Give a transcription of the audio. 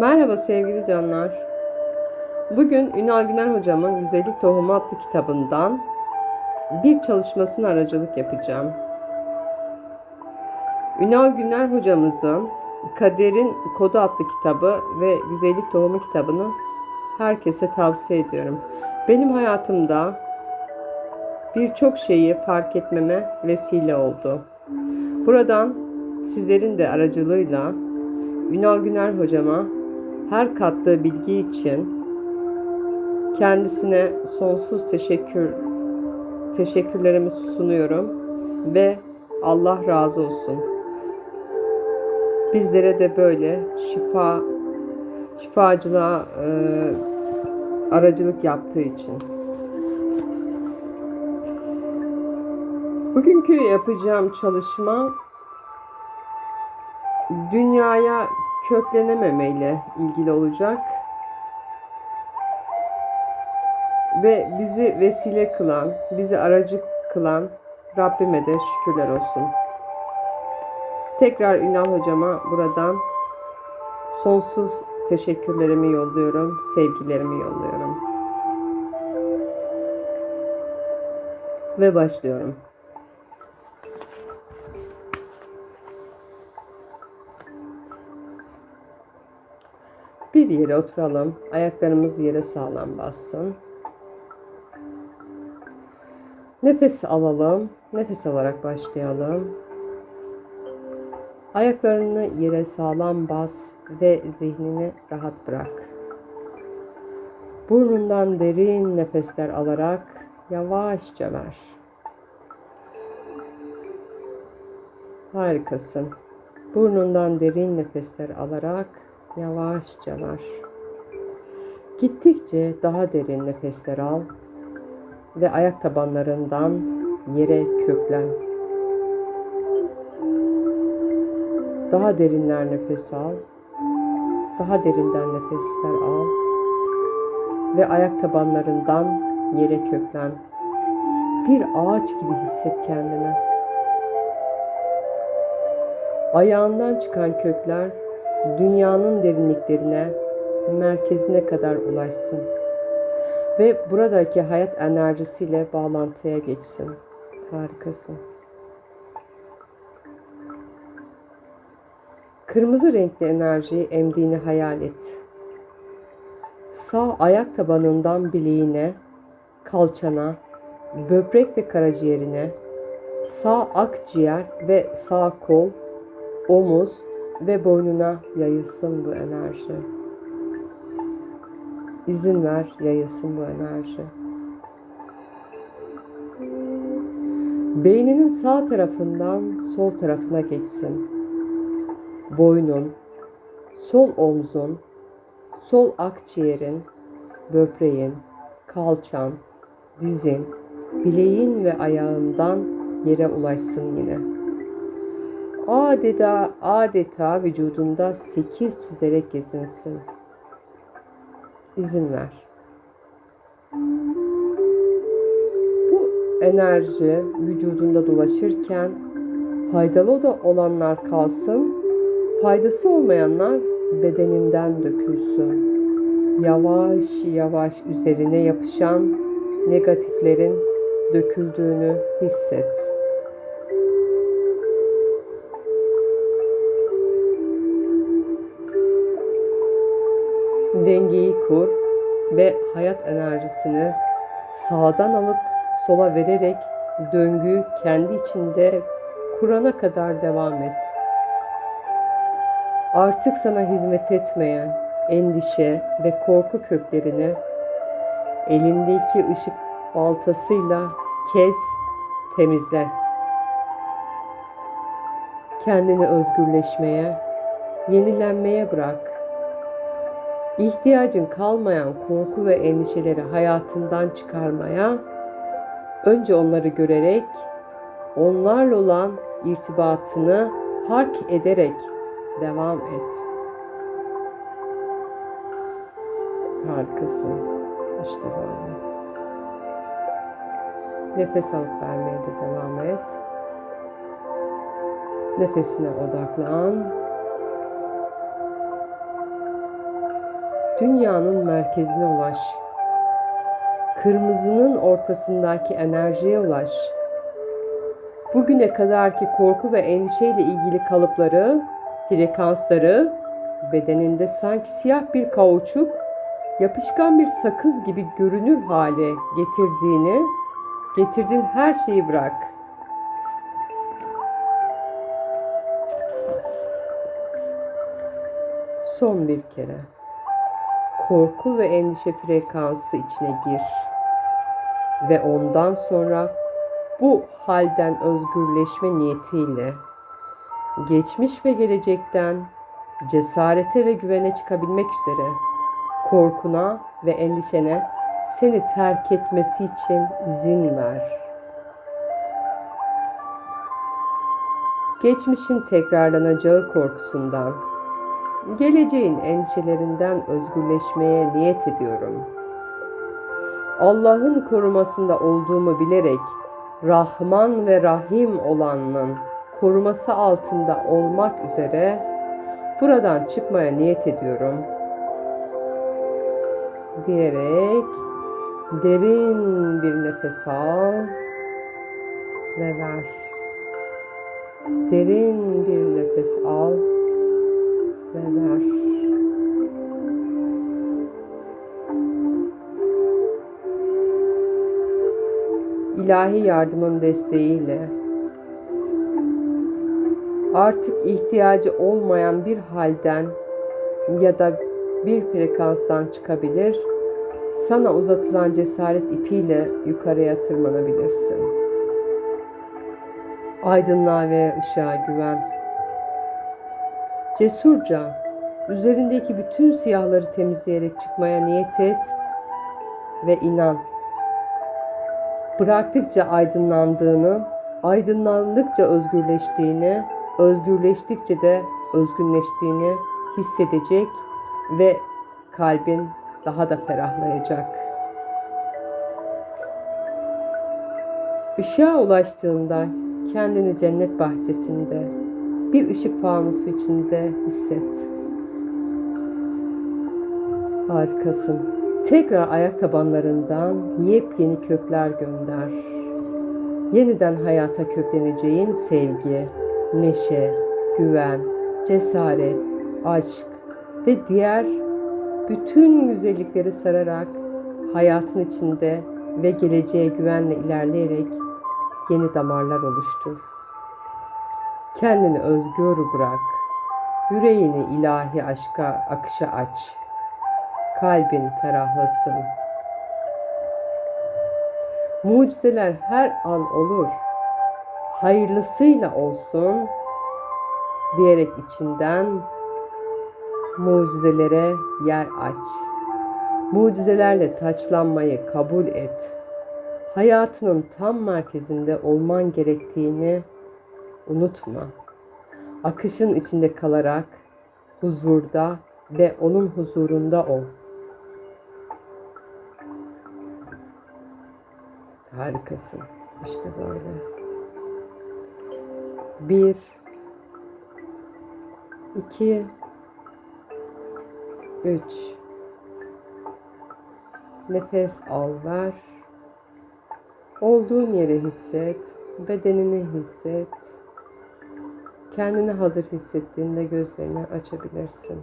Merhaba sevgili canlar. Bugün Ünal Güner hocamın Güzellik Tohumu adlı kitabından bir çalışmasına aracılık yapacağım. Ünal Güner hocamızın Kader'in Kodu adlı kitabı ve Güzellik Tohumu kitabını herkese tavsiye ediyorum. Benim hayatımda birçok şeyi fark etmeme vesile oldu. Buradan sizlerin de aracılığıyla Ünal Güner hocama her kattığı bilgi için kendisine sonsuz teşekkür teşekkürlerimi sunuyorum ve Allah razı olsun. Bizlere de böyle şifa şifacılığa e, aracılık yaptığı için. Bugünkü yapacağım çalışma dünyaya köklenememeyle ilgili olacak ve bizi vesile kılan, bizi aracı kılan Rabbime de şükürler olsun. Tekrar Ünal hocama buradan sonsuz teşekkürlerimi yolluyorum, sevgilerimi yolluyorum. Ve başlıyorum. Bir yere oturalım. Ayaklarımız yere sağlam bassın. Nefes alalım. Nefes alarak başlayalım. Ayaklarını yere sağlam bas ve zihnini rahat bırak. Burnundan derin nefesler alarak yavaşça ver. Harikasın. Burnundan derin nefesler alarak yavaşça ver. Gittikçe daha derin nefesler al ve ayak tabanlarından yere köklen. Daha derinler nefes al. Daha derinden nefesler al ve ayak tabanlarından yere köklen. Bir ağaç gibi hisset kendini. Ayağından çıkan kökler dünyanın derinliklerine, merkezine kadar ulaşsın ve buradaki hayat enerjisiyle bağlantıya geçsin. Harikasın. Kırmızı renkli enerjiyi emdiğini hayal et. Sağ ayak tabanından bileğine, kalçana, böbrek ve karaciğerine, sağ akciğer ve sağ kol, omuz ve boynuna yayılsın bu enerji. İzin ver yayılsın bu enerji. Beyninin sağ tarafından sol tarafına geçsin. Boynun, sol omzun, sol akciğerin, böbreğin, kalçan, dizin, bileğin ve ayağından yere ulaşsın yine. Adeta adeta vücudunda sekiz çizerek gezinsin. İzin ver. Bu enerji vücudunda dolaşırken faydalı da olanlar kalsın, faydası olmayanlar bedeninden dökülsün. Yavaş yavaş üzerine yapışan negatiflerin döküldüğünü hisset. Dengeyi kur ve hayat enerjisini sağdan alıp sola vererek döngüyü kendi içinde kurana kadar devam et. Artık sana hizmet etmeyen endişe ve korku köklerini elindeki ışık baltasıyla kes, temizle. Kendini özgürleşmeye, yenilenmeye bırak. İhtiyacın kalmayan korku ve endişeleri hayatından çıkarmaya, önce onları görerek, onlarla olan irtibatını fark ederek devam et. Harikasın. İşte böyle. Nefes alıp vermeye de devam et. Nefesine odaklan. Dünyanın merkezine ulaş. Kırmızının ortasındaki enerjiye ulaş. Bugüne kadarki korku ve endişeyle ilgili kalıpları, frekansları bedeninde sanki siyah bir kauçuk, yapışkan bir sakız gibi görünür hale getirdiğini, getirdiğin her şeyi bırak. Son bir kere. Korku ve endişe frekansı içine gir. Ve ondan sonra bu halden özgürleşme niyetiyle geçmiş ve gelecekten cesarete ve güvene çıkabilmek üzere korkuna ve endişene seni terk etmesi için izin ver. Geçmişin tekrarlanacağı korkusundan, geleceğin endişelerinden özgürleşmeye niyet ediyorum. Allah'ın korumasında olduğumu bilerek Rahman ve Rahim olanın koruması altında olmak üzere buradan çıkmaya niyet ediyorum. Diyerek derin bir nefes al ve ver. Derin bir nefes al ve ver. İlahi yardımın desteğiyle artık ihtiyacı olmayan bir halden ya da bir frekanstan çıkabilir, sana uzatılan cesaret ipiyle yukarıya tırmanabilirsin. Aydınlığa ve ışığa güven. Cesurca, üzerindeki bütün siyahları temizleyerek çıkmaya niyet et ve inan. Bıraktıkça aydınlandığını, aydınlandıkça özgürleştiğini, özgürleştikçe de özgünleştiğini hissedecek ve kalbin daha da ferahlayacak. Işığa ulaştığında kendini cennet bahçesinde, bir ışık fanusu içinde hisset. Harikasın. Tekrar ayak tabanlarından yepyeni kökler gönder. Yeniden hayata kökleneceğin sevgi, neşe, güven, cesaret, aşk ve diğer bütün güzellikleri sararak hayatın içinde ve geleceğe güvenle ilerleyerek yeni damarlar oluştur. Kendini özgür bırak. Yüreğini ilahi aşka akışa aç. Kalbin ferahlasın. Mucizeler her an olur. Hayırlısıyla olsun diyerek içinden mucizelere yer aç. Mucizelerle taçlanmayı kabul et. Hayatının tam merkezinde olman gerektiğini unutma. Akışın içinde kalarak huzurda ve onun huzurunda ol. Harikasın. İşte böyle. Bir, iki, üç. Nefes al ver. Olduğun yeri hisset. Bedenini hisset. Kendini hazır hissettiğinde gözlerini açabilirsin.